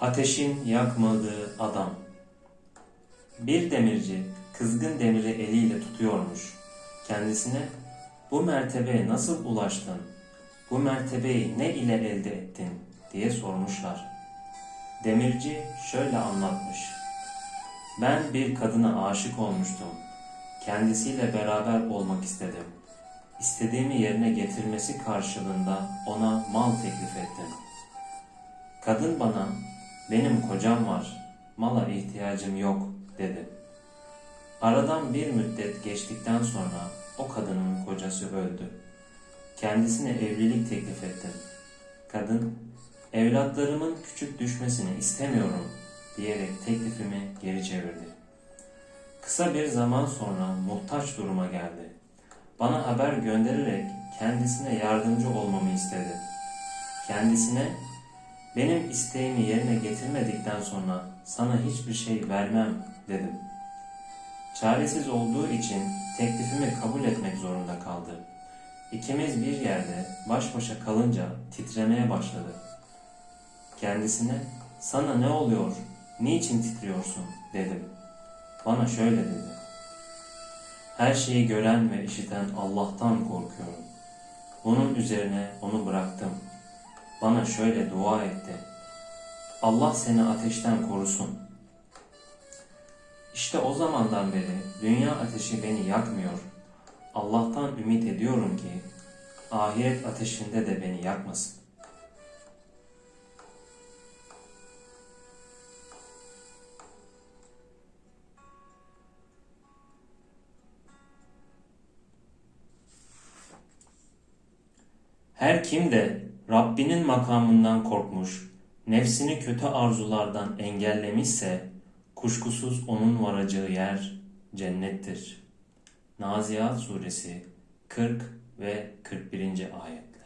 Ateşin yakmadığı adam. Bir demirci kızgın demiri eliyle tutuyormuş. Kendisine bu mertebeye nasıl ulaştın? Bu mertebeyi ne ile elde ettin? diye sormuşlar. Demirci şöyle anlatmış. Ben bir kadına aşık olmuştum. Kendisiyle beraber olmak istedim. İstediğimi yerine getirmesi karşılığında ona mal teklif ettim. Kadın bana benim kocam var, mala ihtiyacım yok dedi. Aradan bir müddet geçtikten sonra o kadının kocası öldü. Kendisine evlilik teklif ettim. Kadın, evlatlarımın küçük düşmesini istemiyorum diyerek teklifimi geri çevirdi. Kısa bir zaman sonra muhtaç duruma geldi. Bana haber göndererek kendisine yardımcı olmamı istedi. Kendisine benim isteğimi yerine getirmedikten sonra sana hiçbir şey vermem dedim. Çaresiz olduğu için teklifimi kabul etmek zorunda kaldı. İkimiz bir yerde baş başa kalınca titremeye başladı. Kendisine sana ne oluyor, niçin titriyorsun dedim. Bana şöyle dedi. Her şeyi gören ve işiten Allah'tan korkuyorum. Bunun üzerine onu bıraktım. Bana şöyle dua etti. Allah seni ateşten korusun. İşte o zamandan beri dünya ateşi beni yakmıyor. Allah'tan ümit ediyorum ki ahiret ateşinde de beni yakmasın. Her kim de Rabbinin makamından korkmuş, nefsini kötü arzulardan engellemişse, kuşkusuz onun varacağı yer cennettir. Naziat Suresi 40 ve 41. ayetler.